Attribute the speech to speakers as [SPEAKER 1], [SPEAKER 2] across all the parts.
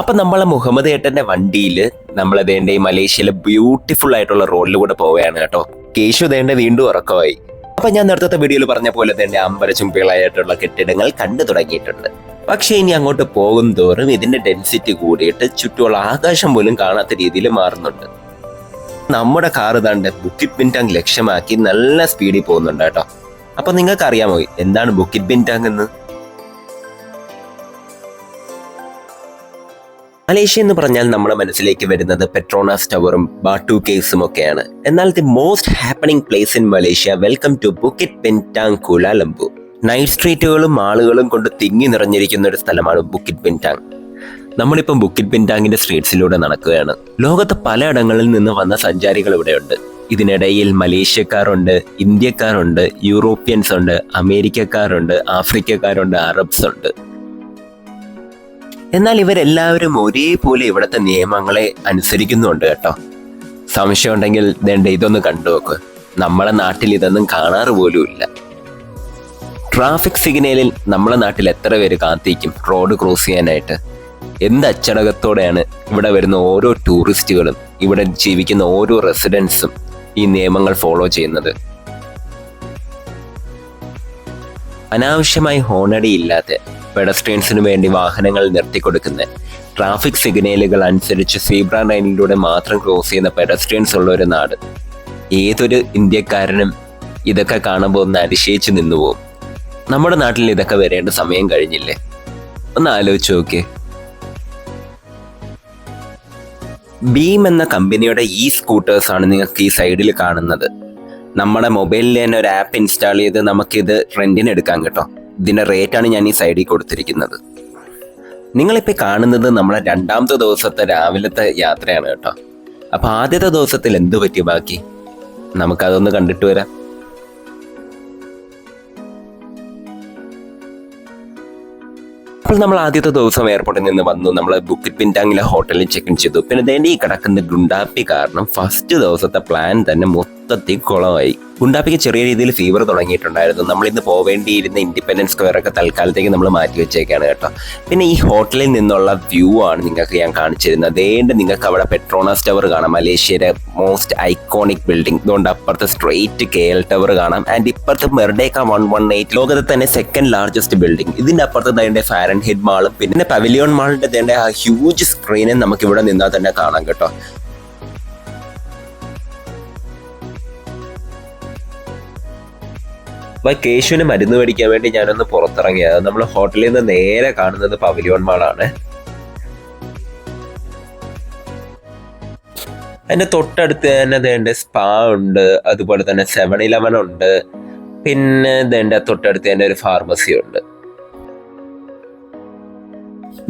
[SPEAKER 1] അപ്പൊ നമ്മളെ മുഹമ്മദ് ഏട്ടന്റെ വണ്ടിയിൽ നമ്മളതേണ്ട ഈ മലേഷ്യയിലെ ബ്യൂട്ടിഫുൾ ആയിട്ടുള്ള റോഡിലൂടെ പോവുകയാണ് കേട്ടോ. കേശു ദേണ്ട വീണ്ടും ഉറക്കമായി. അപ്പൊ ഞാൻ നേരത്തെ വീഡിയോയിൽ പറഞ്ഞ പോലെ തന്നെ അമ്പരച്ചുംപിളായിട്ടുള്ള കെട്ടിടങ്ങൾ കണ്ടു തുടങ്ങിയിട്ടുണ്ട്. പക്ഷെ ഇനി അങ്ങോട്ട് പോകും തോറും ഇതിന്റെ ഡെൻസിറ്റി കൂടിയിട്ട് ചുറ്റുമുള്ള ആകാശം പോലും കാണാത്ത രീതിയിൽ മാറുന്നുണ്ട്. നമ്മുടെ കാർ ഇതാണ്ട് ബുക്കിറ്റ് ബിൻടാങ് ലക്ഷ്യമാക്കി നല്ല സ്പീഡിൽ പോകുന്നുണ്ട് കേട്ടോ. അപ്പൊ നിങ്ങൾക്ക് അറിയാമോ എന്താണ് ബുക്കിറ്റ് ബിൻടാങ് എന്ന്? മലേഷ്യ എന്ന് പറഞ്ഞാൽ നമ്മുടെ മനസ്സിലേക്ക് വരുന്നത് പെട്രോണാസ് ടവറും ബാട്ടു കേസും ഒക്കെയാണ്. എന്നാൽ the most happening place in Malaysia welcome to Bukit Bintang Kuala Lumpur night സ്ട്രീറ്റുകളും ആളുകളും കൊണ്ട് തിങ്ങി നിറഞ്ഞിരിക്കുന്ന ഒരു സ്ഥലമാണ് ബുക്കിറ്റ് പെന്റാങ് നമ്മളിപ്പം ബുക്കിറ്റ് പെന്റാങ്ങിന്റെ സ്ട്രീറ്റ്സിലൂടെ നടക്കുകയാണ്. ലോകത്ത് പലയിടങ്ങളിൽ നിന്ന് വന്ന സഞ്ചാരികൾ ഇവിടെയുണ്ട്. ഇതിനിടയിൽ മലേഷ്യക്കാരുണ്ട് ഇന്ത്യക്കാരുണ്ട് യൂറോപ്യൻസ് ഉണ്ട് അമേരിക്കക്കാരുണ്ട് ആഫ്രിക്കക്കാരുണ്ട് അറബ്സ് ഉണ്ട്. എന്നാൽ ഇവരെല്ലാവരും ഒരേപോലെ ഇവിടുത്തെ നിയമങ്ങളെ അനുസരിക്കുന്നുണ്ട് കേട്ടോ. സംശയം ഉണ്ടെങ്കിൽ വേണ്ട ഇതൊന്ന് കണ്ടു നോക്ക്. നമ്മളെ നാട്ടിൽ ഇതൊന്നും കാണാറ് പോലും ഇല്ല. ട്രാഫിക് സിഗ്നലിൽ നമ്മളെ നാട്ടിൽ എത്ര പേര് കാത്തിരിക്കും റോഡ് ക്രോസ് ചെയ്യാനായിട്ട്? എന്ത് അച്ചടക്കത്തോടെയാണ് ഇവിടെ വരുന്ന ഓരോ ടൂറിസ്റ്റുകളും ഇവിടെ ജീവിക്കുന്ന ഓരോ റെസിഡൻസും ഈ നിയമങ്ങൾ ഫോളോ ചെയ്യുന്നത്? അനാവശ്യമായി ഹോണടി ഇല്ലാതെ പെഡസ്ട്രിയൻസിനു വേണ്ടി വാഹനങ്ങൾ നിർത്തിക്കൊടുക്കുന്നത്. ട്രാഫിക് സിഗ്നലുകൾ അനുസരിച്ച് സീബ്ര ലൈനിലൂടെ മാത്രം ക്രോസ് ചെയ്യുന്ന പെഡസ്ട്രിയൻസ് ഉള്ള ഒരു നാട്. ഏതൊരു ഇന്ത്യക്കാരനും ഇതൊക്കെ കാണുമ്പോൾ ഒന്ന് അതിശയിച്ച് നിന്നുപോകും. നമ്മുടെ നാട്ടിൽ ഇതൊക്കെ വരേണ്ട സമയം കഴിഞ്ഞില്ലേ? ഒന്ന് ആലോചിച്ച് നോക്കിയേ. ബീം എന്ന കമ്പനിയുടെ ഈ സ്കൂട്ടേഴ്സ് ആണ് നിങ്ങൾക്ക് ഈ സൈഡിൽ കാണുന്നത്. നമ്മുടെ മൊബൈലിൽ തന്നെ ഒരു ആപ്പ് ഇൻസ്റ്റാൾ ചെയ്ത് നമുക്കിത് റെന്റിന് എടുക്കാം കേട്ടോ. ഇതിന്റെ റേറ്റാണ് ഞാൻ ഈ സൈഡിൽ കൊടുത്തിരിക്കുന്നത്. നിങ്ങളിപ്പോൾ കാണുന്നത് നമ്മളെ രണ്ടാമത്തെ ദിവസത്തെ രാവിലത്തെ യാത്രയാണ് കേട്ടോ. അപ്പോൾ ആദ്യത്തെ ദിവസത്തിൽ എന്ത് പറ്റി ബാക്കി? നമുക്കതൊന്ന് കണ്ടിട്ട് വരാം. അപ്പോൾ നമ്മൾ ആദ്യത്തെ ദിവസം എയർപോർട്ടിൽ നിന്ന് വന്നു. നമ്മൾ ബുക്കിറ്റ് പിന്റാങ്ങിലെ ഹോട്ടലിൽ ചെക്ക് ഇൻ ചെയ്തു. പിന്നെ ദേണ്ടി കിടക്കുന്ന ഗുണ്ടാപ്പി കാരണം ഫസ്റ്റ് ദിവസത്തെ പ്ലാൻ തന്നെ മൊത്തത്തിൽ കുളമായി. ഗുണ്ടാപ്പിക്ക് ചെറിയ രീതിയിൽ ഫീവർ തുടങ്ങിയിട്ടുണ്ടായിരുന്നു. നമ്മൾ ഇന്ന് പോവേണ്ടിയിരുന്ന ഇൻഡിപെൻഡൻസ് സ്ക്വയർ ഒക്കെ തൽക്കാലത്തേക്ക് നമ്മൾ മാറ്റി വെച്ചേക്കാണ് കേട്ടോ. പിന്നെ ഈ ഹോട്ടലിൽ നിന്നുള്ള വ്യൂ ആണ് നിങ്ങൾക്ക് ഞാൻ കാണിച്ചിരുന്നത്. അതേണ്ട് നിങ്ങൾക്ക് അവിടെ പെട്രോണാസ് ടവർ കാണാം. മലേഷ്യയുടെ മോസ്റ്റ് ഐക്കോണിക് ബിൽഡിംഗ് അതുകൊണ്ട് അപ്പുറത്ത് സ്ട്രെയിറ്റ് കെ എൽ ടവർ കാണാം. ആൻഡ് ഇപ്പുറത്ത് മെർഡേക്ക വൺ വൺ എയ്റ്റ് ലോകത്തെ തന്നെ സെക്കൻഡ് ലാർജസ്റ്റ് ബിൽഡിംഗ് ഇതിന്റെ അപ്പുറത്ത് അതിന്റെ ഫാരൻ ഹെഡ് മാളും പിന്നെ പവലിയോൺ മാളിന്റെ തന്നെ ആ ഹ്യൂജ് സ്ക്രീനും നമുക്ക് ഇവിടെ നിന്നാൽ തന്നെ കാണാം കേട്ടോ. അപ്പൊ കേശുവിന് മരുന്ന് മേടിക്കാൻ വേണ്ടി ഞാനൊന്ന് പുറത്തിറങ്ങിയത് നമ്മൾ ഹോട്ടലിൽ നിന്ന് നേരെ കാണുന്നത് പവലിയോൺ മാളാണ്. അതിന്റെ തൊട്ടടുത്ത് തന്നെ ദേണ്ട സ്പാ ഉണ്ട് അതുപോലെ തന്നെ സെവൻ ഇലവൻ ഉണ്ട്. പിന്നെ ദേണ്ട തൊട്ടടുത്ത് തന്നെ ഒരു ഫാർമസി ഉണ്ട്.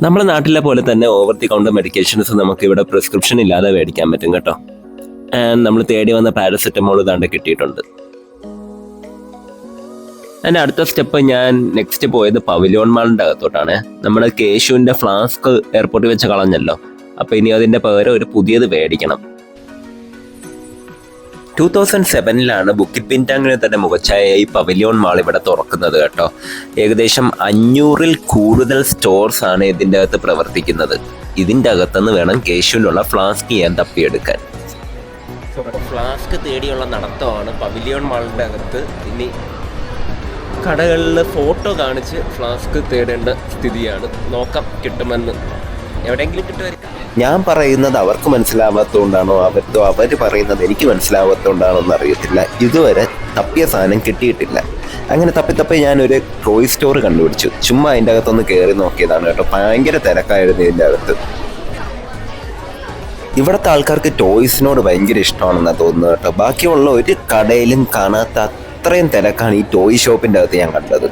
[SPEAKER 1] നമ്മുടെ നാട്ടിലെ പോലെ തന്നെ ഓവർ ദി കൗണ്ടർ മെഡിക്കേഷൻസ് നമുക്ക് ഇവിടെ പ്രിസ്ക്രിപ്ഷൻ ഇല്ലാതെ മേടിക്കാൻ പറ്റും കേട്ടോ. നമ്മൾ തേടി വന്ന പാരസെറ്റമോൾ ഇതാണ്ട് കിട്ടിയിട്ടുണ്ട്. അതിന്റെ അടുത്ത സ്റ്റെപ്പ് ഞാൻ നെക്സ്റ്റ് പോയത് പവിലിയോൺ മാളിന്റെ അകത്തോട്ടാണ്. നമ്മൾ കേശുവിന്റെ ഫ്ലാസ്ക് എയർപോർട്ടിൽ വെച്ച് കളഞ്ഞല്ലോ. അപ്പൊ ഇനി അതിന്റെ പകരം ഒരു പുതിയത് മേടിക്കണം. ടൂ തൗസൻഡ് സെവനിലാണ് ബുക്കിറ്റ് പിന്റാങ്ങിന് തന്നെ മുഖച്ചായ ഈ പവിലിയോൺ മാൾ ഇവിടെ തുറക്കുന്നത് കേട്ടോ. ഏകദേശം അഞ്ഞൂറിൽ കൂടുതൽ സ്റ്റോർസ് ആണ് ഇതിന്റെ അകത്ത് പ്രവർത്തിക്കുന്നത്. ഇതിന്റെ അകത്തുനിന്ന് വേണം കേശുവിനുള്ള ഫ്ലാസ്ക് ഞാൻ തപ്പിയെടുക്കാൻ. ഫ്ലാസ്ക് തേടിയുള്ള നടത്തമാണ് പവിലിയോൺ മാളിന്റെ അകത്ത് ഇനി കടകളിൽ ഫോട്ടോ കാണിച്ച് ഫ്ലാസ്ക് തേടേണ്ട സ്ഥിതിയാണ്. നോക്കാം കിട്ടുമെന്ന്. എവിടെയെങ്കിലും കിട്ടുമായിരിക്കും. ഞാൻ പറയുന്നത് അവർക്ക് മനസ്സിലാവാത്തതുകൊണ്ടാണോ അവരോ അവർ പറയുന്നത് എനിക്ക് മനസ്സിലാവാത്തതുകൊണ്ടാണോ എന്ന് അറിയത്തില്ല. ഇതുവരെ തപ്പിയ സാധനം കിട്ടിയിട്ടില്ല. അങ്ങനെ തപ്പി തപ്പി ഞാനൊരു ടോയ് സ്റ്റോർ കണ്ടുപിടിച്ചു. ചുമ്മാ അതിന്റെ അകത്തൊന്ന് കയറി നോക്കിയതാണ് കേട്ടോ. ഭയങ്കര തിരക്കായിരുന്നു ഇതിന്റെ അകത്ത്. ഇവിടുത്തെ ആൾക്കാർക്ക് ടോയ്സിനോട് ഭയങ്കര ഇഷ്ടമാണെന്നാണ് തോന്നുന്നത് കേട്ടോ. ബാക്കിയുള്ള ഒരു കടയിലും കാണാത്ത അത്രയും തിരക്കാണ് ഈ ടോയ് ഷോപ്പിന്റെ അകത്ത് ഞാൻ കണ്ടത്.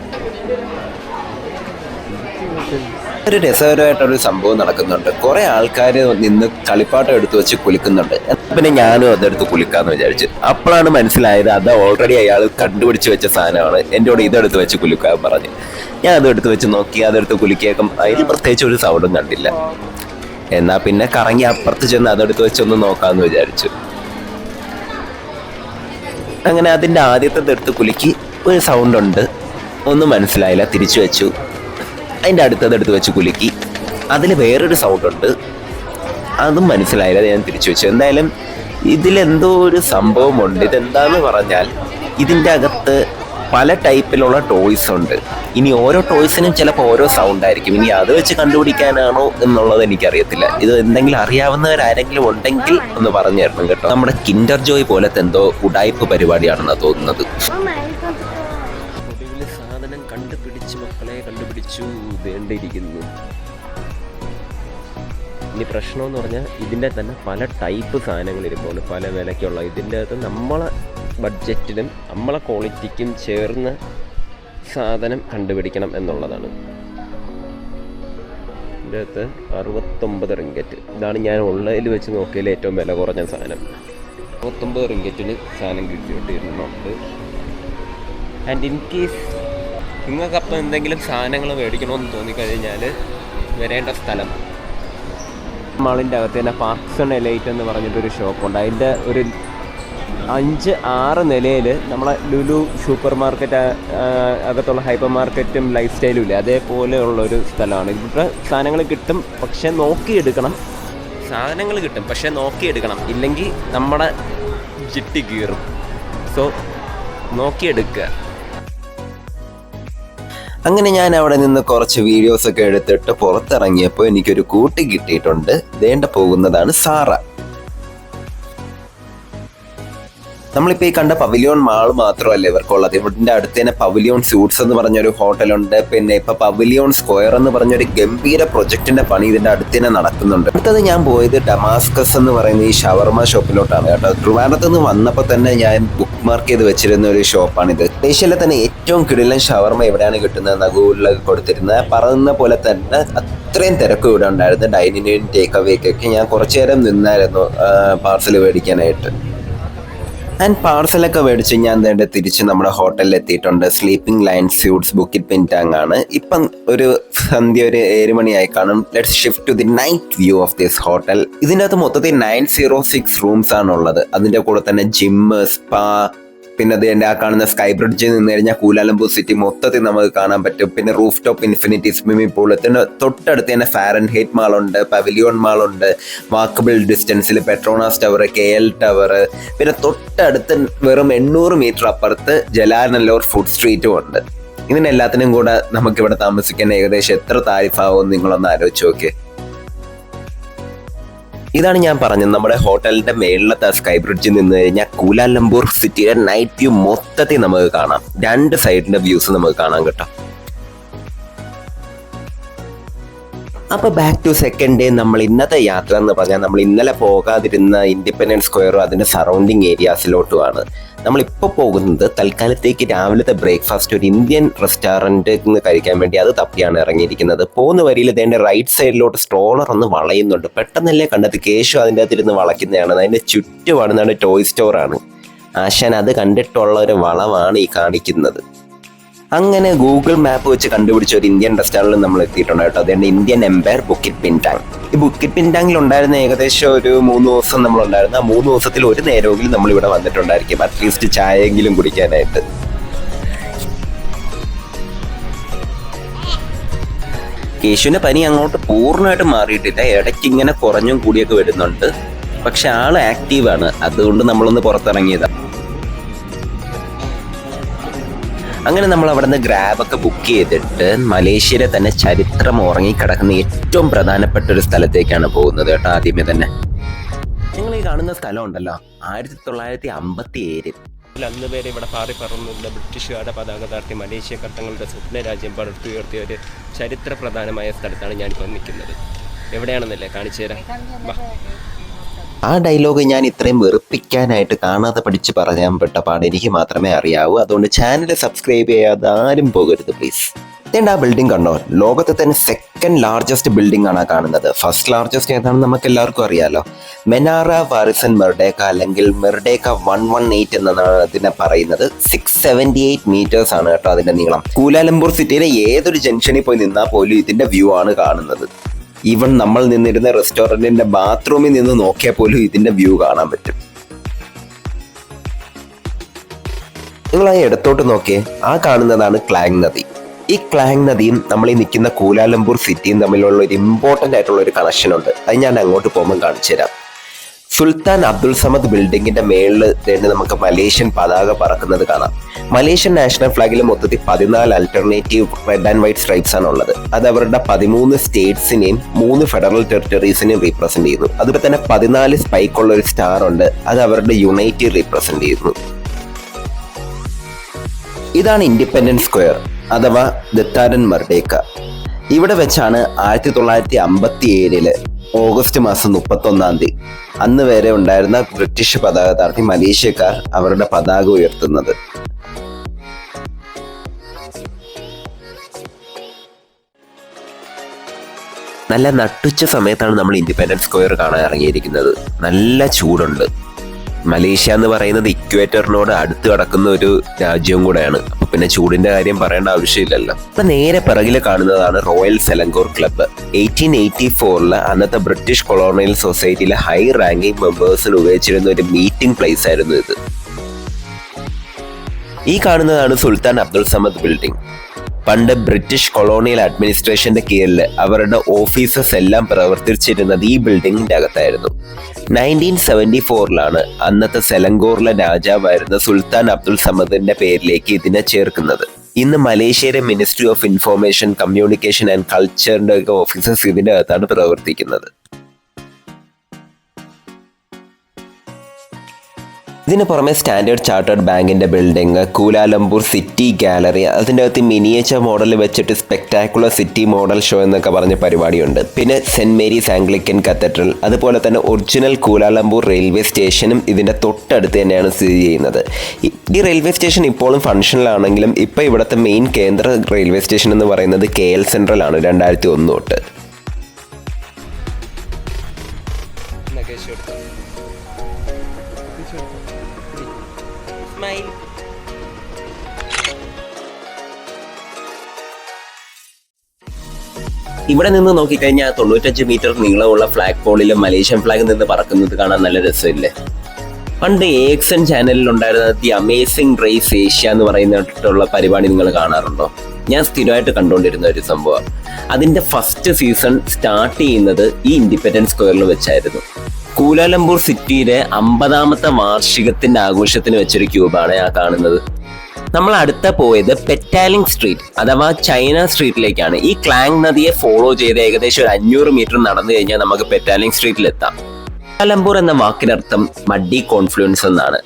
[SPEAKER 1] ഒരു രസകരമായിട്ടൊരു സംഭവം നടക്കുന്നുണ്ട്. കുറെ ആൾക്കാർ നിന്ന് കളിപ്പാട്ടം എടുത്തു വെച്ച് കുലിക്കുന്നുണ്ട്. പിന്നെ ഞാനും അതെടുത്ത് കുലിക്കാന്ന് വിചാരിച്ചു. അപ്പോഴാണ് മനസ്സിലായത് അത് ഓൾറെഡി അയാൾ കണ്ടുപിടിച്ച് വെച്ച സാധനമാണ്. എന്റെ കൂടെ ഇതെടുത്ത് വെച്ച് കുലിക്കാൻ പറഞ്ഞു. ഞാൻ അത് അതെടുത്ത് വെച്ച് നോക്കി അതെടുത്ത് കുലിക്കേക്കും അതിൽ പ്രത്യേകിച്ച് ഒരു സൗണ്ടും കണ്ടില്ല. എന്നാൽ പിന്നെ കറങ്ങി അപ്പുറത്ത് ചെന്ന് അതെടുത്ത് വെച്ചൊന്ന് നോക്കാന്ന് വിചാരിച്ചു. അങ്ങനെ അതിന്റെ ആദ്യത്തെ എടുത്ത് കുലുക്കി ഒരു സൗണ്ട് ഉണ്ട്. ഒന്നും മനസ്സിലായില്ല തിരിച്ചു വെച്ചു. അതിന്റെ അടുത്തത് എടുത്ത് വെച്ച് കുലുക്കി. അതിൽ വേറൊരു സൗണ്ട് ഉണ്ട്. അതും മനസ്സിലായില്ല ഞാൻ തിരിച്ചു വെച്ചു. എന്തായാലും ഇതിലെന്തോ ഒരു സംഭവമുണ്ട്. ഇതെന്താന്ന് പറഞ്ഞാൽ ഇതിന്റെ അകത്ത് പല ടൈപ്പിലുള്ള ടോയ്സ് ഉണ്ട്. ഇനി ഓരോ ടോയ്സിനും ചിലപ്പോൾ ഓരോ സൗണ്ട് ആയിരിക്കും. ഇനി അത് വെച്ച് കണ്ടുപിടിക്കാനാണോ എന്നുള്ളത് എനിക്കറിയത്തില്ല. ഇത് എന്തെങ്കിലും അറിയാവുന്നവരാരെങ്കിലും ഉണ്ടെങ്കിൽ ഒന്ന് പറഞ്ഞു തരണം കേട്ടോ. നമ്മുടെ കിൻഡർ ജോയ് പോലത്തെ എന്തോ ഉടായ്പ പരിപാടിയാണെന്ന് തോന്നുന്നത്. സാധനം കണ്ടുപിടിച്ച് മക്കളെ കണ്ടുപിടിച്ചു വേണ്ടിയിരിക്കുന്നു. ഇനി പ്രശ്നമെന്ന് പറഞ്ഞാൽ ഇതിന്റെ തന്നെ പല ടൈപ്പ് സാധനങ്ങൾ ഇരിപ്പുണ്ട്. പല വിലയ്ക്കുള്ള ഇതിന്റെ അകത്ത് നമ്മളെ ബഡ്ജറ്റിനും നമ്മളെ ക്വാളിറ്റിക്കും ചേർന്ന സാധനം കണ്ടുപിടിക്കണം എന്നുള്ളതാണ്. ഇതിന്റെ അകത്ത് അറുപത്തൊമ്പത് റിങ്കറ്റ് ഇതാണ് ഞാൻ ഓൺലൈനിൽ വെച്ച് നോക്കിയതിൽ ഏറ്റവും വില കുറഞ്ഞ സാധനം. അറുപത്തൊമ്പത് റിങ്കറ്റിന് സാധനം കിട്ടിയിട്ടിരുന്നു നമുക്ക് ആൻഡ് ഇൻ കേസ് നിങ്ങൾക്ക് നിങ്ങൾക്കപ്പം എന്തെങ്കിലും സാധനങ്ങൾ മേടിക്കണമെന്ന് തോന്നിക്കഴിഞ്ഞാൽ വരേണ്ട സ്ഥലം. മാളിന്റെ അകത്ത് തന്നെ പാർക്സൺ എലൈറ്റ് എന്ന് പറഞ്ഞിട്ടൊരു ഷോപ്പുണ്ട് അതിന്റെ ഒരു അഞ്ച് ആറ് നിലയിൽ നമ്മളെ ലുലു സൂപ്പർ മാർക്കറ്റ് അകത്തുള്ള ഹൈപ്പർ മാർക്കറ്റും ലൈഫ് സ്റ്റൈലും ഇല്ലേ? അതേപോലെയുള്ള ഒരു സ്ഥലമാണ്. ഇവിടെ സാധനങ്ങൾ കിട്ടും പക്ഷെ നോക്കിയെടുക്കണം. സാധനങ്ങൾ കിട്ടും പക്ഷെ നോക്കിയെടുക്കണം. ഇല്ലെങ്കിൽ നമ്മുടെ ജിട്ടി കീറും. സോ നോക്കിയെടുക്കുക. അങ്ങനെ ഞാൻ അവിടെ നിന്ന് കുറച്ച് വീഡിയോസ് ഒക്കെ എടുത്തിട്ട് പുറത്തിറങ്ങിയപ്പോൾ എനിക്കൊരു കൂട്ടി കിട്ടിയിട്ടുണ്ട്. വേണ്ട പോകുന്നതാണ് സാറ. നമ്മളിപ്പോൾ ഈ കണ്ട പവിലിയോൺ മാൾ മാത്രമല്ല ഇവർക്കുള്ളത്. ഇവിടുത്തെ അടുത്ത് തന്നെ പവിലിയോൺ സ്യൂട്ട്സ് എന്ന് പറഞ്ഞൊരു ഹോട്ടലുണ്ട്. പിന്നെ ഇപ്പൊ പവിലിയോൺ സ്ക്വയർ എന്ന് പറഞ്ഞൊരു ഗംഭീര പ്രൊജക്ടിന്റെ പണി ഇതിന്റെ അടുത്ത് തന്നെ നടക്കുന്നുണ്ട്. അടുത്തത് ഞാൻ പോയത് ഡമാസ്കസ് എന്ന് പറയുന്ന ഈ ഷവർമ ഷോപ്പിലോട്ടാണ് കേട്ടോ. ട്രിവാൻഡത്ത് നിന്ന് വന്നപ്പോൾ തന്നെ ഞാൻ ബുക്ക് മാർക്ക് ചെയ്ത് വെച്ചിരുന്ന ഒരു ഷോപ്പാണിത്. ഏഷ്യയിലെ തന്നെ ഏറ്റവും കിടിലൻ ഷവർമ എവിടെയാണ് കിട്ടുന്നത് നഗൂരിലൊക്കെ കൊടുത്തിരുന്നത് പറയുന്ന പോലെ തന്നെ അത്രയും തിരക്ക് ഇവിടെ ഉണ്ടായിരുന്നു. ഡൈനിങ് ടേക്ക് അവേക്കൊക്കെ ഞാൻ കുറച്ചു നേരം നിന്നായിരുന്നു പാർസൽ മേടിക്കാനായിട്ട്. ആൻഡ് പാർസലൊക്കെ മേടിച്ച് ഞാൻ വേണ്ട തിരിച്ച് നമ്മുടെ ഹോട്ടലിൽ എത്തിയിട്ടുണ്ട്. Sleeping lion suites Bukit Bintang ആണ്. ഇപ്പം ഒരു സന്ധ്യ ഒരു ഏഴ് മണിയായി കാണും. Let's shift to the night view of this hotel ഇതിന്റെ അകത്ത് മൊത്തത്തിൽ നയൻ സീറോ സിക്സ് റൂംസ് ആണുള്ളത്. അതിന്റെ കൂടെ തന്നെ ജിമ്മ് സ്പാ പിന്നെ അത് എന്റെ ആ കാണുന്ന സ്കൈ ബ്രിഡ്ജിൽ നിന്ന് കഴിഞ്ഞാൽ കൂലാലംപൂർ സിറ്റി മൊത്തത്തിൽ നമുക്ക് കാണാൻ പറ്റും. പിന്നെ roof top infinity swimming pool പിന്നെ തൊട്ടടുത്ത് തന്നെ ഫാരൻ ഹേറ്റ് മാളുണ്ട് പവിലിയോൺ മാളുണ്ട് walkable ഡിസ്റ്റൻസിൽ Petronas tower K L tower പിന്നെ തൊട്ടടുത്ത് വെറും എണ്ണൂറ് മീറ്റർ അപ്പുറത്ത് ജലാനല്ലൂർ ഫുഡ് സ്ട്രീറ്റും ഉണ്ട്. ഇതിനെല്ലാത്തിനും കൂടെ നമുക്ക് ഇവിടെ താമസിക്കാൻ ഏകദേശം എത്ര താരിഫാവും നിങ്ങളൊന്ന് ആലോചിച്ച് നോക്കിയേ ഇതാണ് ഞാൻ പറഞ്ഞത്. നമ്മുടെ ഹോട്ടലിന്റെ മേളിലത്തെ സ്കൈ ബ്രിഡ്ജിൽ നിന്ന് കഴിഞ്ഞാൽ കൂലാലംപൂർ സിറ്റിയുടെ നൈറ്റ് വ്യൂ മൊത്തത്തിൽ നമുക്ക് കാണാം. രണ്ട് സൈഡിന്റെ വ്യൂസ് നമുക്ക് കാണാൻ കേട്ടോ. അപ്പൊ ബാക്ക് ടു സെക്കൻഡ് ഡേ നമ്മൾ ഇന്നത്തെ യാത്ര എന്ന് പറഞ്ഞാൽ നമ്മൾ ഇന്നലെ പോകാതിരുന്ന ഇൻഡിപെൻഡൻസ് സ്ക്വയറും അതിന്റെ സറൗണ്ടിങ് ഏരിയാസിലോട്ടുമാണ് നമ്മളിപ്പോൾ പോകുന്നത് തൽക്കാലത്തേക്ക് രാവിലത്തെ ബ്രേക്ക്ഫാസ്റ്റ് ഒരു ഇന്ത്യൻ റെസ്റ്റോറന്റിൽ നിന്ന് കഴിക്കാൻ വേണ്ടി അത് തപ്പിയാണ് ഇറങ്ങിയിരിക്കുന്നത്. പോകുന്ന വരിയിൽ ഇതിന്റെ റൈറ്റ് സൈഡിലോട്ട് സ്ട്രോളർ ഒന്ന് വളയുന്നുണ്ട്. പെട്ടെന്നല്ലേ കണ്ടത് കേശു അതിന്റെ അകത്തിരുന്ന് വളയ്ക്കുന്നതാണ്. അതിന്റെ ചുറ്റുമാണ് ടോയ് സ്റ്റോറാണ് ആശാൻ അത് കണ്ടിട്ടുള്ള ഒരു വളവാണ് ഈ കാണിക്കുന്നത്. അങ്ങനെ ഗൂഗിൾ മാപ്പ് വെച്ച് കണ്ടുപിടിച്ച ഒരു ഇന്ത്യൻ റെസ്റ്റോറന്റിൽ നമ്മൾ എത്തിയിട്ടുണ്ട് കേട്ടോ. അതുകൊണ്ട് ഇന്ത്യൻ എംപയർ ബുക്കിറ്റ് പിൻടാങ് ഈ ബുക്കിറ്റ് പിൻടാങ്ങിൽ ഉണ്ടായിരുന്ന ഏകദേശം ഒരു മൂന്ന് ദിവസം നമ്മൾ ഉണ്ടായിരുന്നു ആ മൂന്ന് ദിവസത്തിൽ ഒരു നേരമെങ്കിലും നമ്മൾ ഇവിടെ വന്നിട്ടുണ്ടായിരിക്കും. അറ്റ്ലീസ്റ്റ് ചായയെങ്കിലും കുടിക്കാനായിട്ട്. കേശുവിന്റെ പനി അങ്ങോട്ട് പൂർണമായിട്ട് മാറിയിട്ടില്ല. ഇടയ്ക്ക് ഇങ്ങനെ കുറഞ്ഞും കൂടിയൊക്കെ വരുന്നുണ്ട്. പക്ഷെ ആൾ ആക്റ്റീവാണ് അതുകൊണ്ട് നമ്മളൊന്ന് പുറത്തിറങ്ങിയതാണ് അങ്ങനെ നമ്മൾ അവിടെ നിന്ന് ഗ്രാബൊക്കെ ബുക്ക് ചെയ്തിട്ട് മലേഷ്യയിലെ തന്നെ ചരിത്രം ഉറങ്ങിക്കിടക്കുന്ന ഏറ്റവും പ്രധാനപ്പെട്ട ഒരു സ്ഥലത്തേക്കാണ് പോകുന്നത് കേട്ടോ ആദ്യമേ തന്നെ. നിങ്ങൾ ഈ കാണുന്ന സ്ഥലം ഉണ്ടല്ലോ ആയിരത്തി തൊള്ളായിരത്തി അമ്പത്തി ഏഴിൽ
[SPEAKER 2] അന്ന് വരെ ഇവിടെ പാറി പറന്നുകൊണ്ട് ബ്രിട്ടീഷുകാരുടെ പതാക താർത്തി മലേഷ്യ ഘട്ടങ്ങളുടെ സ്വപ്ന രാജ്യം പടുത്തുയർത്തിയ ഒരു ചരിത്ര പ്രധാനമായ സ്ഥലത്താണ് ഞാനിപ്പോൾ നിൽക്കുന്നത്. എവിടെയാണെന്നല്ലേ കാണിച്ചു തരാം.
[SPEAKER 1] ആ ഡയലോഗ് ഞാൻ ഇത്രയും വെറുപ്പിക്കാനായിട്ട് കാണാതെ പഠിച്ച് പറയാൻ പെട്ട പാട് എനിക്ക് മാത്രമേ അറിയാവൂ. അതുകൊണ്ട് ചാനൽ സബ്സ്ക്രൈബ് ചെയ്യാതെ ആരും പോകരുത് പ്ലീസ് ഇതേണ്ട ആ ബിൽഡിംഗ് കണ്ടോ? ലോകത്തെ തന്നെ സെക്കൻഡ് ലാർജസ്റ്റ് ബിൽഡിംഗ് ആണ് കാണുന്നത്. ഫസ്റ്റ് ലാർജസ്റ്റ് ഏതാണെന്ന് നമുക്ക് എല്ലാവർക്കും അറിയാലോ. മെനാറ വാരിസൺ മെർഡേക്ക അല്ലെങ്കിൽ മെർഡേക്ക വൺ വൺ എയ്റ്റ് എന്നാണ് അതിനെ പറയുന്നത്. സിക്സ് സെവന്റി എയ്റ്റ് മീറ്റേഴ്സ് ആണ് കേട്ടോ അതിന്റെ നീളം. കൂലാലംപൂർ സിറ്റിയിലെ ഏതൊരു ജംഗ്ഷനിൽ പോയി നിന്നാൽ പോലും ഇതിന്റെ വ്യൂ ആണ് കാണുന്നത്. ഈവൻ നമ്മൾ നിന്നിരുന്ന റെസ്റ്റോറന്റിന്റെ ബാത്റൂമിൽ നിന്ന് നോക്കിയാൽ പോലും ഇതിന്റെ വ്യൂ കാണാൻ പറ്റും. നിങ്ങൾ ആ ഇടത്തോട്ട് നോക്കിയേ ആ കാണുന്നതാണ് ക്ലാങ് നദി ഈ ക്ലാങ് നദിയും നമ്മൾ ഈ നിൽക്കുന്ന കൂലാലംപൂർ സിറ്റിയും തമ്മിലുള്ള ഒരു ഇമ്പോർട്ടന്റ് ആയിട്ടുള്ള ഒരു കണക്ഷൻ ഉണ്ട്. അത് ഞാൻ അങ്ങോട്ട് പോകുമ്പോൾ കാണിച്ചു തരാം സുൽത്താൻ അബ്ദുൾ സമദ് ബിൽഡിങ്ങിന്റെ മേളിൽ തന്നെ നമുക്ക് മലേഷ്യൻ പതാക പറക്കുന്നത് കാണാം. മലേഷ്യൻ നാഷണൽ ഫ്ലാഗിൽ മൊത്തത്തിൽ പതിനാല് alternative red and white stripes ആണ് ഉള്ളത്. അത് അവരുടെ പതിമൂന്ന് സ്റ്റേറ്റ്സിനെയും മൂന്ന് ഫെഡറൽ ടെറിട്ടറീസിനെയും റീപ്രസെന്റ് ചെയ്യുന്നു. അതുപോലെ തന്നെ പതിനാല് സ്പൈക്ക് ഉള്ള ഒരു സ്റ്റാർ ഉണ്ട്. അത് അവരുടെ യുണൈറ്റി റീപ്രസെന്റ് ചെയ്യുന്നു. ഇതാണ് ഇൻഡിപെൻഡൻസ് സ്ക്വയർ അഥവാ ദത്താരൻ മർഡേക്ക. ഇവിടെ വെച്ചാണ് ആയിരത്തി തൊള്ളായിരത്തി അമ്പത്തി ഏഴിൽ ഓഗസ്റ്റ് മാസം മുപ്പത്തൊന്നാം തീയതി അന്ന് വരെ ഉണ്ടായിരുന്ന ബ്രിട്ടീഷ് പതാക താഴ്ത്തി മലേഷ്യക്കാർ അവരുടെ പതാക ഉയർത്തുന്നത്. നല്ല നട്ടുച്ച സമയത്താണ് നമ്മൾ ഇൻഡിപെൻഡൻസ് സ്ക്വയർ കാണാൻ ഇറങ്ങിയിരിക്കുന്നത്. നല്ല ചൂടുണ്ട്. മലേഷ്യ എന്ന് പറയുന്നത് ഇക്വേറ്ററിനോട് അടുത്ത് കിടക്കുന്ന ഒരു രാജ്യവും കൂടെയാണ്. പിന്നെ ചൂടിന്റെ കാര്യം പറയേണ്ട ആവശ്യമില്ലല്ലോ. അപ്പൊ നേരെ പിറകിൽ കാണുന്നതാണ് Royal Selangor Club. Eighteen eighty ഫോറിൽ അന്നത്തെ ബ്രിട്ടീഷ് കൊളോണിയൽ സൊസൈറ്റിയിലെ ഹൈ റാങ്കിങ് മെമ്പേഴ്സിന് ഉപയോഗിച്ചിരുന്ന ഒരു മീറ്റിംഗ് പ്ലേസ് ആയിരുന്നു ഇത്. ഈ കാണുന്നതാണ് സുൽത്താൻ അബ്ദുൾ സമദ് ബിൽഡിംഗ്. പണ്ട് ബ്രിട്ടീഷ് കൊളോണിയൽ അഡ്മിനിസ്ട്രേഷന്റെ കീഴിൽ അവരുടെ ഓഫീസസ് എല്ലാം പ്രവർത്തിച്ചിരുന്നത് ഈ ബിൽഡിങ്ങിന്റെ അകത്തായിരുന്നു. നയന്റീൻ സെവന്റി ഫോറിലാണ് അന്നത്തെ സെലങ്കോറിലെ രാജാവായിരുന്ന സുൽത്താൻ അബ്ദുൾ സമദിന്റെ പേരിലേക്ക് ഇതിനെ ചേർക്കുന്നത്. ഇന്ന് മലേഷ്യയിലെ ministry of information communication and കൾച്ചറിന്റെ offices ഇതിന്റെ അകത്താണ് പ്രവർത്തിക്കുന്നത്. ഇതിന് പുറമെ സ്റ്റാൻഡേർഡ് ചാർട്ടേഡ് ബാങ്കിന്റെ building Kuala Lumpur city gallery അതിന്റെ അകത്ത് മിനിയേച്ചർ മോഡൽ വെച്ചിട്ട് സ്പെക്ടാക്കുലർ സിറ്റി മോഡൽ ഷോ എന്നൊക്കെ പറഞ്ഞ പരിപാടിയുണ്ട്. പിന്നെ സെന്റ് മേരീസ് ആംഗ്ലിക്കൻ കത്തഡ്രൽ അതുപോലെ തന്നെ ഒറിജിനൽ കൂലാലംപൂർ റെയിൽവേ സ്റ്റേഷനും ഇതിന്റെ തൊട്ടടുത്ത് തന്നെയാണ് സ്ഥിതി ചെയ്യുന്നത്. ഈ- റെയിൽവേ സ്റ്റേഷൻ ഇപ്പോഴും ഫങ്ഷനിലാണെങ്കിലും ഇപ്പോൾ ഇവിടുത്തെ മെയിൻ കേന്ദ്ര റെയിൽവേ സ്റ്റേഷൻ എന്ന് പറയുന്നത് കെ എൽ സെൻട്രൽ ആണ് രണ്ടായിരത്തി ഒന്ന് തൊട്ട്. ഇവിടെ നിന്ന് നോക്കിക്കഴിഞ്ഞാൽ തൊണ്ണൂറ്റഞ്ച് മീറ്റർ നീളമുള്ള ഫ്ലാഗ് പോളിൽ മലേഷ്യൻ ഫ്ലാഗ് നിന്ന് പറക്കുന്നത് കാണാൻ നല്ല രസമില്ലേ? പണ്ട് എ എക്സ് എൻ ചാനലിൽ ഉണ്ടായിരുന്ന ദി അമേസിംഗ് റേസ് ഏഷ്യ എന്ന് പറയുന്നിട്ടുള്ള പരിപാടി നിങ്ങൾ കാണാറുണ്ടോ? ഞാൻ സ്ഥിരമായിട്ട് കണ്ടുകൊണ്ടിരുന്ന ഒരു സംഭവം. അതിന്റെ ഫസ്റ്റ് സീസൺ സ്റ്റാർട്ട് ചെയ്യുന്നത് ഈ ഇൻഡിപെൻഡൻസ് സ്ക്വയറിൽ വെച്ചായിരുന്നു. കൂലാലംപൂർ സിറ്റിയിലെ അമ്പതാമത്തെ വാർഷികത്തിന്റെ ആഘോഷത്തിന് വെച്ചൊരു ക്യൂബാണ് ആ കാണുന്നത്. നമ്മൾ അടുത്ത പോയത് പെറ്റാലിംഗ് സ്ട്രീറ്റ് അഥവാ ചൈന സ്ട്രീറ്റിലേക്കാണ് ഈ ക്ലാങ് നദിയെ ഫോളോ ചെയ്ത് ഏകദേശം ഒരു അഞ്ഞൂറ് മീറ്റർ നടന്നു കഴിഞ്ഞാൽ നമുക്ക് പെറ്റാലിംഗ് സ്ട്രീറ്റിൽ എത്താം കാലംപൂർ എന്ന വാക്കിനർത്ഥം മഡി കോൺഫ്ലുവൻസ് എന്നാണ്.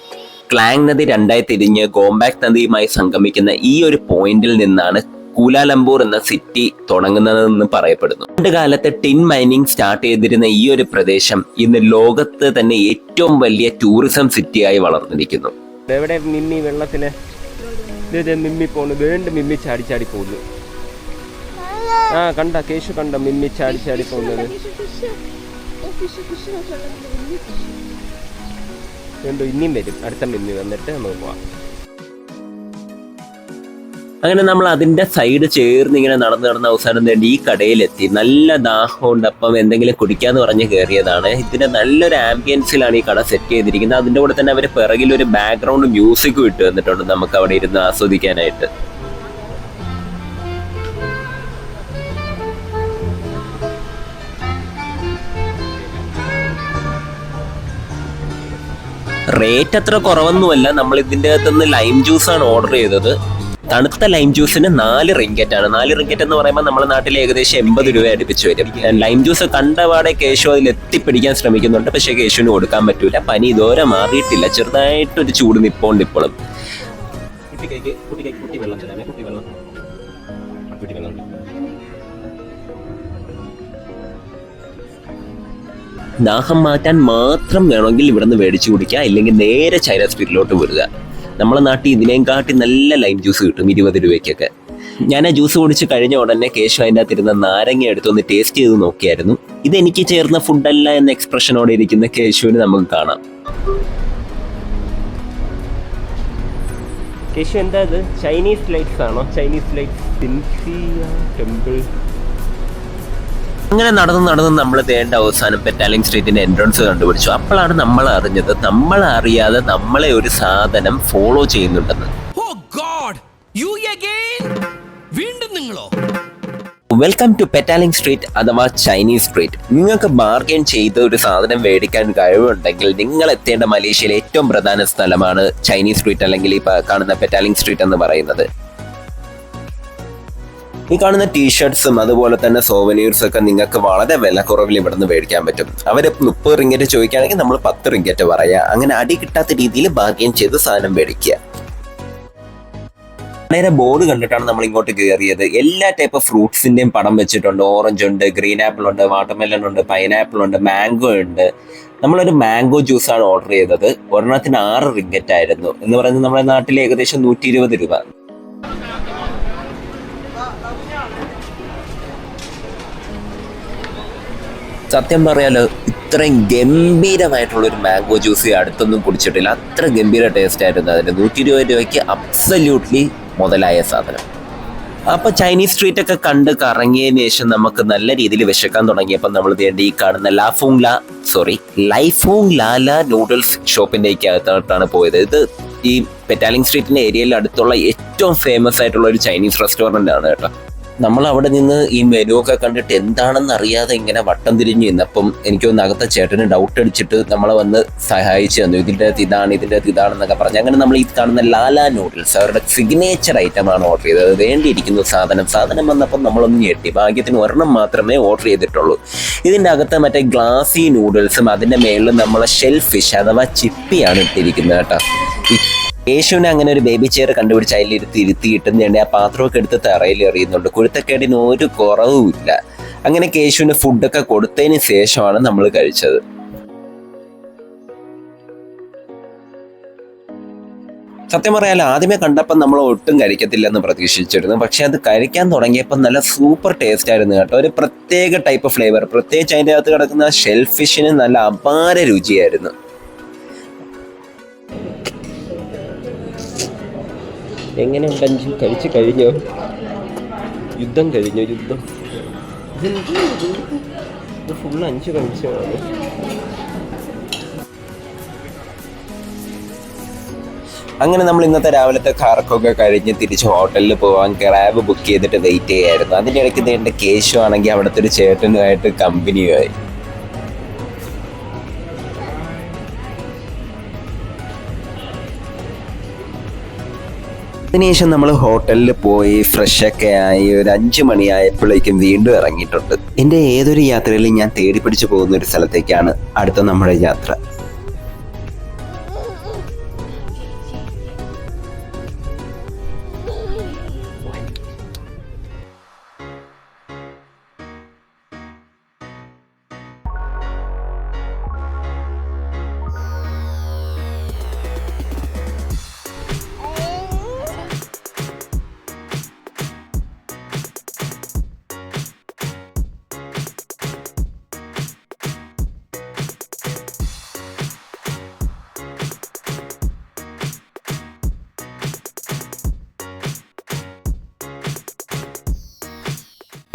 [SPEAKER 1] ക്ലാങ് നദി രണ്ടായി തിരിഞ്ഞ് ഗോംബാക് നദിയുമായി സംഗമിക്കുന്ന ഈ ഒരു പോയിന്റിൽ നിന്നാണ് കൂലാലംപൂർ എന്ന സിറ്റി തുടങ്ങുന്നതെന്ന് പറയപ്പെടുന്നു. പണ്ട് കാലത്ത് ടിൻ മൈനിങ് സ്റ്റാർട്ട് ചെയ്തിരുന്ന ഈ ഒരു പ്രദേശം ഇന്ന് ലോകത്ത് തന്നെ ഏറ്റവും വലിയ ടൂറിസം സിറ്റിയായി വളർന്നിരിക്കുന്നു.
[SPEAKER 2] എവിടെ മിമ്മി വെള്ളത്തിൽ? ഇത് മിമ്മി പോണു വീണ്ടും മിമ്മി ചാടി ചാടി പോകുന്നു. ആ കണ്ട കേശു കണ്ട മിമ്മി ചാടി ചാടി പോകുന്നത്. എന്തോ ഇനിയും വരും. അടുത്ത മിമ്മി വന്നിട്ട് നമുക്ക് പോവാം.
[SPEAKER 1] അങ്ങനെ നമ്മൾ അതിന്റെ സൈഡ് ചേർന്ന് ഇങ്ങനെ നടന്ന് നടന്ന അവസാനം വേണ്ടി ഈ കടയിലെത്തി. നല്ല ദാഹമുണ്ട്. അപ്പം എന്തെങ്കിലും കുടിക്കാന്ന് പറഞ്ഞ് കയറിയതാണ് ഇതിന്റെ നല്ലൊരു ആംബിയൻസിലാണ് ഈ കട സെറ്റ് ചെയ്തിരിക്കുന്നത്. അതിന്റെ കൂടെ തന്നെ അവർ പിറകിൽ ഒരു ബാക്ക്ഗ്രൗണ്ട് മ്യൂസിക്കും ഇട്ട് തന്നിട്ടുണ്ട് നമുക്ക് അവിടെ ഇരുന്ന് ആസ്വദിക്കാനായിട്ട്. റേറ്റ് അത്ര കുറവൊന്നുമല്ല. നമ്മൾ ഇതിന്റെ അകത്തുനിന്ന് ലൈം ജ്യൂസാണ് ഓർഡർ ചെയ്തത്. തണുത്ത ലൈം ജ്യൂസിന് നാല് റിങ്കറ്റ് ആണ്. നാല് റിങ്കറ്റ് എന്ന് പറയുമ്പോൾ നമ്മുടെ നാട്ടിൽ ഏകദേശം എൺപത് രൂപ അടുപ്പിച്ച് വരും. ലൈം ജ്യൂസ് കണ്ടപാടെ കേശു അതിൽ എത്തിപ്പിടിക്കാൻ ശ്രമിക്കുന്നുണ്ട്. പക്ഷേ കേശുവിന് കൊടുക്കാൻ പറ്റൂല. പനി ഇതുവരെ മാറിയിട്ടില്ല. ചെറുതായിട്ടൊരു ചൂട് നിപ്പോണ്ട് ഇപ്പോഴും ദാഹം മാറ്റാൻ മാത്രം വേണമെങ്കിൽ ഇവിടുന്ന് മേടിച്ചു കുടിക്കുക. അല്ലെങ്കിൽ നേരെ ചൈന സ്ട്രീറ്റിലോട്ട് വരിക നമ്മളെ നാട്ടിൽ ഇതിനേം കാട്ടി നല്ല ലൈം ജ്യൂസ് കിട്ടും ഇരുപത് രൂപയ്ക്കൊക്കെ. ഞാൻ ആ ജ്യൂസ് കുടിച്ച് കഴിഞ്ഞ ഉടനെ കേശു അതിന്റെ അകത്തിരുന്ന നാരങ്ങ എടുത്തൊന്ന് ടേസ്റ്റ് ചെയ്ത് നോക്കിയായിരുന്നു. ഇത് എനിക്ക് ചേർന്ന ഫുഡല്ല എന്ന എക്സ്പ്രഷനോടെ ഇരിക്കുന്ന കേശുവിന് നമുക്ക് കാണാം.
[SPEAKER 2] കേശു എന്താ ഇത്? ചൈനീസ് ലൈറ്റ്സ് ആണോ? ചൈനീസ് ലൈറ്റ്സ് ടെമ്പിൾ
[SPEAKER 1] അങ്ങനെ നടന്ന് നടന്ന് നമ്മൾ തേണ്ട അവസാനം പെറ്റാലിംഗ് സ്ട്രീറ്റിന്റെ എൻട്രൻസ് കണ്ടുപിടിച്ചു. അപ്പോഴാണ് നമ്മൾ അറിഞ്ഞത് നമ്മൾ അറിയാതെ നമ്മളെ ഒരു സാധനം ഫോളോ ചെയ്യുന്നുണ്ടെന്ന്.
[SPEAKER 3] അഗൈൻ വീണ്ടും
[SPEAKER 1] വെൽക്കം ടു പെറ്റാലിംഗ് സ്ട്രീറ്റ് അഥവാ ചൈനീസ് സ്ട്രീറ്റ് നിങ്ങൾക്ക് ബാർഗെയിൻ ചെയ്ത ഒരു സാധനം മേടിക്കാൻ കഴിവുണ്ടെങ്കിൽ നിങ്ങൾ എത്തേണ്ട മലേഷ്യയിലെ ഏറ്റവും പ്രധാന സ്ഥലമാണ് ചൈനീസ് സ്ട്രീറ്റ് അല്ലെങ്കിൽ ഈ കാണുന്ന പെറ്റാലിംഗ് സ്ട്രീറ്റ് എന്ന് പറയുന്നത്. ഈ കാണുന്ന ടീഷർട്ട്സും അതുപോലെ തന്നെ സോവനീർസ് ഒക്കെ നിങ്ങൾക്ക് വളരെ വില കുറവിൽ ഇവിടെ നിന്ന് മേടിക്കാൻ പറ്റും. അവർ മുപ്പത് റിങ്കറ്റ് ചോദിക്കുകയാണെങ്കിൽ നമ്മൾ പത്ത് റിങ്കറ്റ് പറയാം. അങ്ങനെ അടി കിട്ടാത്ത രീതിയിൽ ബാർഗെയിൻ ചെയ്ത് സാധനം മേടിക്കുക. നേരെ ബോർഡ് കണ്ടിട്ടാണ് നമ്മൾ ഇങ്ങോട്ട് കയറിയത് എല്ലാ ടൈപ്പ് ഫ്രൂട്ട്സിന്റെയും പടം വെച്ചിട്ടുണ്ട്. ഓറഞ്ച് ഉണ്ട് ഗ്രീൻ ആപ്പിൾ ഉണ്ട് വാട്ടർമെലൺ ഉണ്ട് പൈനാപ്പിൾ ഉണ്ട് മാംഗോ ഉണ്ട്. നമ്മളൊരു മാംഗോ ജ്യൂസാണ് ഓർഡർ ചെയ്തത്. ഒരെണ്ണത്തിന് ആറ് റിങ്കറ്റ് ആയിരുന്നു. എന്ന് പറയുന്നത് നമ്മുടെ നാട്ടിൽ ഏകദേശം നൂറ്റി രൂപ. സത്യം പറയാലോ ഇത്രയും ഗംഭീരമായിട്ടുള്ള ഒരു മാംഗോ ജ്യൂസ് അടുത്തൊന്നും കുടിച്ചിട്ടില്ല. അത്ര ഗംഭീര ടേസ്റ്റ് ആയിരുന്നു അതിന് നൂറ്റി ഇരുപത് രൂപയ്ക്ക് അബ്സല്യൂട്ട്ലി മുതലായ സാധനം. അപ്പൊ ചൈനീസ് സ്ട്രീറ്റ് ഒക്കെ കണ്ട് കറങ്ങിയതിന് ശേഷം നമുക്ക് നല്ല രീതിയിൽ വിശക്കാൻ തുടങ്ങിയപ്പോൾ നമ്മൾ വേണ്ടി ഈ കാണുന്ന ലാഫോങ് ലാ സോറി ലൈഫോങ് ലാല നൂഡിൽസ് ഷോപ്പിന്റെ അകത്തോട്ടാണ് പോയത്. ഇത് ഈ പെറ്റാലിംഗ് സ്ട്രീറ്റിന്റെ ഏരിയയിൽ അടുത്തുള്ള ഏറ്റവും ഫേമസ് ആയിട്ടുള്ള ഒരു ചൈനീസ് റെസ്റ്റോറന്റ് ആണ് കേട്ടോ. നമ്മൾ അവിടെ നിന്ന് ഈ മെനു ഒക്കെ കണ്ടിട്ട് എന്താണെന്ന് അറിയാതെ ഇങ്ങനെ വട്ടം തിരിഞ്ഞു നിന്നപ്പം എനിക്ക് ഒന്ന് അകത്തെ ചേട്ടന് ഡൗട്ട് അടിച്ചിട്ട് നമ്മളെ വന്ന് സഹായിച്ചു തന്നു. ഇതിന്റെ അകത്ത് ഇതാണ് ഇതിന്റെ അകത്ത് ഇതാണെന്നൊക്കെ പറഞ്ഞു. അങ്ങനെ നമ്മൾ ഈ കാണുന്ന ലാലാ നൂഡിൽസ് അവരുടെ സിഗ്നേച്ചർ ഐറ്റമാണ് ഓർഡർ ചെയ്തത്. വേണ്ടിയിരിക്കുന്ന സാധനം. സാധനം വന്നപ്പം നമ്മളൊന്ന് ഞെട്ടി. ഭാഗ്യത്തിന് ഒരെണ്ണം മാത്രമേ ഓർഡർ ചെയ്തിട്ടുള്ളൂ. ഇതിന്റെ അകത്ത് മറ്റേ ഗ്ലാസി നൂഡിൽസും അതിന്റെ മേളിൽ നമ്മളെ ഷെൽഫിഷ് അഥവാ ചിപ്പിയാണ് ഇട്ടിരിക്കുന്നത് കേട്ടോ. യേശുവിനെ അങ്ങനെ ഒരു ബേബി ചെയർ കണ്ടുപിടിച്ച് അതിലിരുത്തി ഇരുത്തി കിട്ടുന്നതുകൊണ്ട് ആ പാത്രമൊക്കെ എടുത്ത് തറയിൽ എറിയുന്നുണ്ട്. കുരുത്തക്കേടിന് ഒരു കുറവുമില്ല അങ്ങനെ യേശുവിന് ഫുഡൊക്കെ കൊടുത്തതിന് ശേഷമാണ് നമ്മൾ കഴിച്ചത്. സത്യം പറയാൻ ആദ്യമേ കണ്ടപ്പോൾ നമ്മൾ ഒട്ടും കഴിക്കത്തില്ലെന്ന് പ്രതീക്ഷിച്ചിരുന്നു. പക്ഷെ അത് കഴിക്കാൻ തുടങ്ങിയപ്പോൾ നല്ല സൂപ്പർ ടേസ്റ്റ് ആയിരുന്നു കേട്ടോ. ഒരു പ്രത്യേക ടൈപ്പ് ഫ്ലേവർ പ്രത്യേകിച്ച് അതിന്റെ അകത്ത് കിടക്കുന്ന ഷെൽഫിഷിന് നല്ല അപാര രുചിയായിരുന്നു.
[SPEAKER 2] എങ്ങനെ അഞ്ചു കഴിച്ചു കഴിഞ്ഞോ? യുദ്ധം കഴിഞ്ഞോ? യുദ്ധം? ഇത് അഞ്ച് കഴിച്ചതാണ്
[SPEAKER 1] അങ്ങനെ നമ്മൾ ഇന്നത്തെ രാവിലത്തെ കാർക്കൊക്കെ കഴിഞ്ഞ് തിരിച്ച് ഹോട്ടലിൽ പോകാൻ ക്യാബ് ബുക്ക് ചെയ്തിട്ട് വെയിറ്റ് ചെയ്യായിരുന്നു. അതിന്റെ ഇടയ്ക്ക് എന്റെ കേശു ആണെങ്കിൽ അവിടുത്തെ ഒരു ചേട്ടനുമായിട്ട് കമ്പനിയുമായി അതിനുശേഷം നമ്മൾ ഹോട്ടലിൽ പോയി ഫ്രഷ് ഒക്കെ ആയി ഒരു അഞ്ച് മണിയായപ്പോഴേക്കും വീണ്ടും ഇറങ്ങിയിട്ടുണ്ട്. എന്റെ ഏതൊരു യാത്രയിലും ഞാൻ തേടി പിടിച്ചു പോകുന്ന ഒരു സ്ഥലത്തേക്കാണ് അടുത്ത നമ്മുടെ യാത്ര.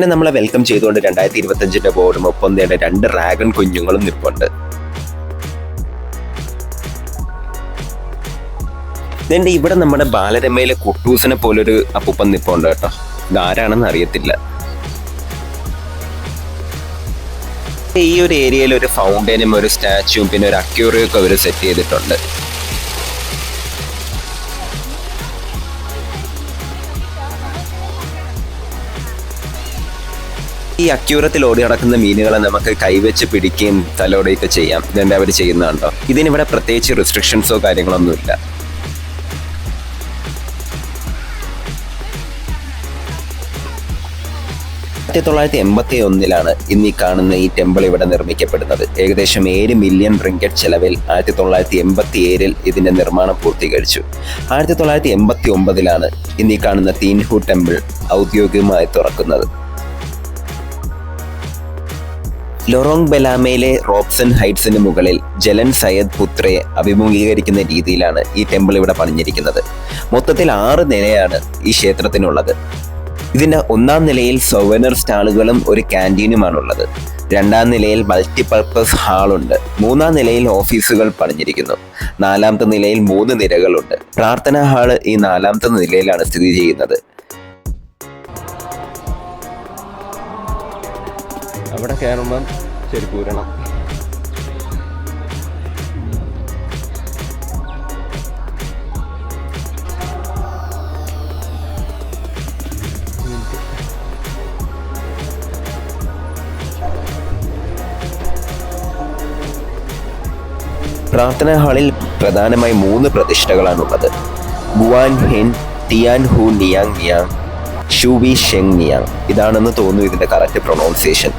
[SPEAKER 1] പിന്നെ നമ്മളെ വെൽക്കം ചെയ്തുകൊണ്ട് രണ്ടായിരത്തി ഇരുപത്തഞ്ചിന്റെ ബോർഡും ഒപ്പം തന്നെ രണ്ട് ഡ്രാഗൺ കുഞ്ഞുങ്ങളും നിൽപ്പുണ്ട്. നിന്റെ ഇവിടെ നമ്മുടെ ബാലരമയിലെ കുട്ടൂസിനെ പോലൊരു അപ്പൂപ്പൻ നിപ്പുണ്ട് കേട്ടോ. ഇതാരാണെന്ന് അറിയത്തില്ല. ഈ ഒരു ഏരിയയിൽ ഒരു ഫൗണ്ടനും ഒരു സ്റ്റാച്ചുവും പിന്നെ ഒരു അക്യൂറിയൊക്കെ അവർ സെറ്റ് ചെയ്തിട്ടുണ്ട്. ഈ അക്യൂറത്തിൽ ഓടി നടക്കുന്ന മീനുകളെ നമുക്ക് കൈവച്ച് പിടിക്കുകയും തലോടുകയൊക്കെ ചെയ്യാം. ഇതെന്താ അവർ ചെയ്യുന്നതുണ്ടോ ഇതിനിവിടെ പ്രത്യേകിച്ച് റെസ്ട്രിക്ഷൻസോ കാര്യങ്ങളൊന്നുമില്ല ആയിരത്തി തൊള്ളായിരത്തി എൺപത്തി ഒന്നിലാണ് ഇന്ന് ഈ കാണുന്ന ഈ ടെമ്പിൾ ഇവിടെ നിർമ്മിക്കപ്പെടുന്നത്. ഏകദേശം ഏഴ് മില്യൺ റിങ്കറ്റ് ചെലവിൽ ആയിരത്തി തൊള്ളായിരത്തി എൺപത്തി ഏഴിൽ ഇതിന്റെ നിർമ്മാണം പൂർത്തീകരിച്ചു. ആയിരത്തി തൊള്ളായിരത്തി എൺപത്തി ഒമ്പതിലാണ് ഇന്ന് ഈ കാണുന്ന തീൻഹു ടെമ്പിൾ ഔദ്യോഗികമായി തുറക്കുന്നത്. ലൊറോങ് ബെലാമയിലെ റോബ്സൺ ഹൈറ്റ്സിന് മുകളിൽ ജലൻ സയ്യദ് പുത്രയെ അഭിമുഖീകരിക്കുന്ന രീതിയിലാണ് ഈ ടെമ്പിൾ ഇവിടെ പണിഞ്ഞിരിക്കുന്നത്. മൊത്തത്തിൽ ആറ് നിലയാണ് ഈ ക്ഷേത്രത്തിനുള്ളത്. ഇതിന്റെ ഒന്നാം നിലയിൽ സൊവനർ സ്റ്റാളുകളും ഒരു ക്യാന്റീനുമാണുള്ളത് രണ്ടാം നിലയിൽ മൾട്ടിപർപ്പസ് ഹാളുണ്ട് മൂന്നാം നിലയിൽ ഓഫീസുകൾ പണിഞ്ഞിരിക്കുന്നു. നാലാമത്തെ നിലയിൽ മൂന്ന് നിരകളുണ്ട്. പ്രാർത്ഥനാ ഹാൾ ഈ നാലാമത്തെ നിലയിലാണ് സ്ഥിതി ചെയ്യുന്നത്.
[SPEAKER 2] അവിടെ കയറുമ്പം ചെരുപ്പ് ഊരണം
[SPEAKER 1] പ്രാർത്ഥനാ ഹാളിൽ പ്രധാനമായി മൂന്ന് പ്രതിഷ്ഠകളാണുള്ളത്. ഗുവാൻ ഹിൻ ടിയാൻ ഹു നിയാങ് നിയാങ് ഷുവി ഷെങ് നിയാങ്. ഇതാണെന്ന് തോന്നുന്നു ഇതിന്റെ കറക്റ്റ് പ്രൊണൗൺസിയേഷൻ.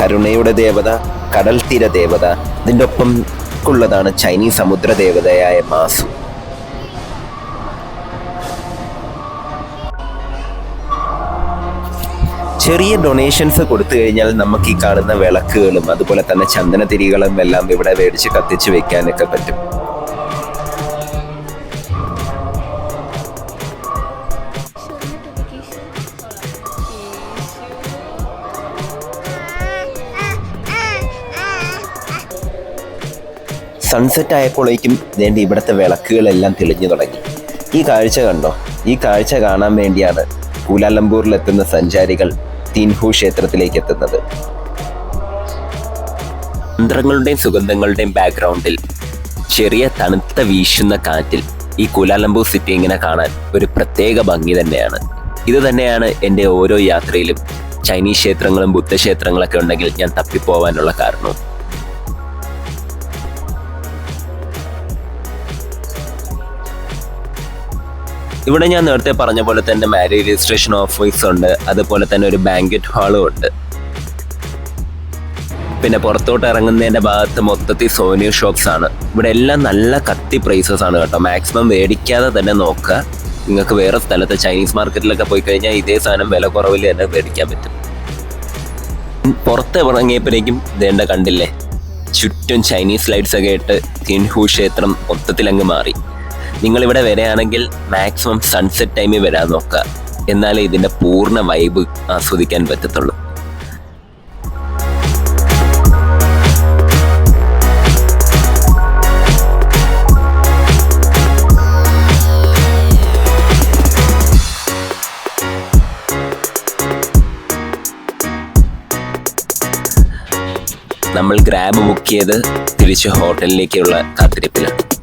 [SPEAKER 1] കരുണയുടെ ദേവത കടൽ തീര ദേവത ഇതിന്റെ ഒപ്പം ഉള്ളതാണ് ചൈനീസ് സമുദ്ര ദേവതയായ മാസു. ചെറിയ ഡൊണേഷൻസ് കൊടുത്തു കഴിഞ്ഞാൽ നമുക്ക് ഈ കാണുന്ന വിളക്കുകളും അതുപോലെ തന്നെ ചന്ദനത്തിരികളും എല്ലാം ഇവിടെ മേടിച്ച് കത്തിച്ച് വെക്കാനൊക്കെ പറ്റും. സൺസെറ്റ് ആയപ്പോഴേക്കും വേണ്ടി ഇവിടുത്തെ വിളക്കുകളെല്ലാം തെളിഞ്ഞു തുടങ്ങി. ഈ കാഴ്ച കണ്ടോ? ഈ കാഴ്ച കാണാൻ വേണ്ടിയാണ് കൂലാലംപൂരിലെത്തുന്ന സഞ്ചാരികൾ തിൻഹു ക്ഷേത്രത്തിലേക്ക് എത്തുന്നത് മന്ത്രങ്ങളുടെയും സുഗന്ധങ്ങളുടെയും ബാക്ക്ഗ്രൗണ്ടിൽ ചെറിയ തണുത്ത വീശുന്ന കാറ്റിൽ ഈ കുലാലംബൂർ സിറ്റി ഇങ്ങനെ കാണാൻ ഒരു പ്രത്യേക ഭംഗി തന്നെയാണ്. ഇത് തന്നെയാണ് എന്റെ ഓരോ യാത്രയിലും ചൈനീസ് ക്ഷേത്രങ്ങളും ബുദ്ധക്ഷേത്രങ്ങളൊക്കെ ഉണ്ടെങ്കിൽ ഞാൻ തപ്പിപ്പോവാനുള്ള കാരണവും ഇവിടെ ഞാൻ നേരത്തെ പറഞ്ഞ പോലെ തന്നെ മാരേജ് രജിസ്ട്രേഷൻ ഓഫീസ് ഉണ്ട്. അതുപോലെ തന്നെ ഒരു ബാങ്കറ്റ് ഹാളും ഉണ്ട്. പിന്നെ പുറത്തോട്ട് ഇറങ്ങുന്നതിന്റെ ഭാഗത്ത് മൊത്തത്തിൽ സോനിയ ഷോപ്സ് ആണ്. ഇവിടെ എല്ലാം നല്ല കത്തി പ്രൈസസ് ആണ് കേട്ടോ. മാക്സിമം മേടിക്കാതെ തന്നെ നോക്കുക. നിങ്ങൾക്ക് വേറെ സ്ഥലത്ത് ചൈനീസ് മാർക്കറ്റിലൊക്കെ പോയി കഴിഞ്ഞാൽ ഇതേ സാധനം വില കുറവിൽ തന്നെ മേടിക്കാൻ പറ്റും. പുറത്ത് ഇറങ്ങിയപ്പോഴേക്കും ഇതേണ്ട കണ്ടില്ലേ? ചുറ്റും ചൈനീസ് ലൈറ്റ്സ് ഒക്കെ ഇട്ട് തിൻഹു ക്ഷേത്രം മൊത്തത്തിൽ അങ്ങ് മാറി. നിങ്ങൾ ഇവിടെ വരികയാണെങ്കിൽ മാക്സിമം സൺസെറ്റ് ടൈമിൽ വരാൻ നോക്കുക. എന്നാലേ ഇതിന്റെ പൂർണ വൈബ് ആസ്വദിക്കാൻ പറ്റത്തുള്ളൂ. നമ്മൾ ഗ്രാബ് ബുക്ക് ചെയ്ത് തിരിച്ച് ഹോട്ടലിലേക്കുള്ള കാത്തിരിപ്പിലാണ്.